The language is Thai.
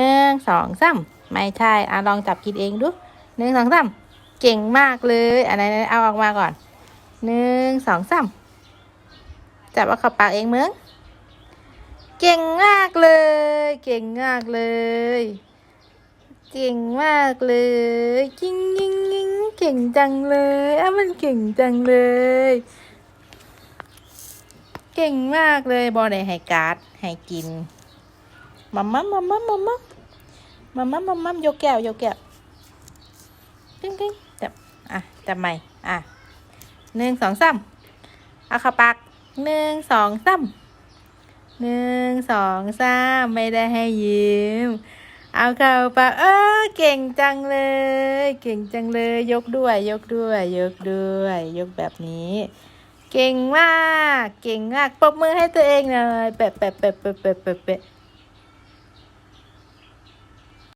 หนึ่งสองสามไม่ใช่อะลองจับกินเองดูหนึ่งสองสามเก่งมากเลยอันไหนๆเอาออกมาก่อนหนึ่งสองสามจับเอาเข้าปากเองมึงเก่งมากเลย เก่งมากเลยเก่งมากเลยจิงยิงยิงเก่งจังเลยอะมันเก่งจังเลย เก่งมากเลยบอได้ให้การ์ดให้กิน มัมมัมมัมมัมมัมมัมมัมมัมมัมมัมยกแก้วยกแก้วกิ้งกิ้งจับอะจับใหม่อะหนึ่งสองสามเอาขาปากหนึ่งสองสามหนึ่งสองสามไม่ได้ให้ยิ้ม เอาเข้าปากเออเก่งจังเลย เก่งจังเลย ยกด้วย ยกด้วย ยกด้วย ยกแบบนี้ เก่งมาก เก่งมากปรบมือให้ตัวเองหน่อยแปะแปะแปะแปะแปะแปะแปะ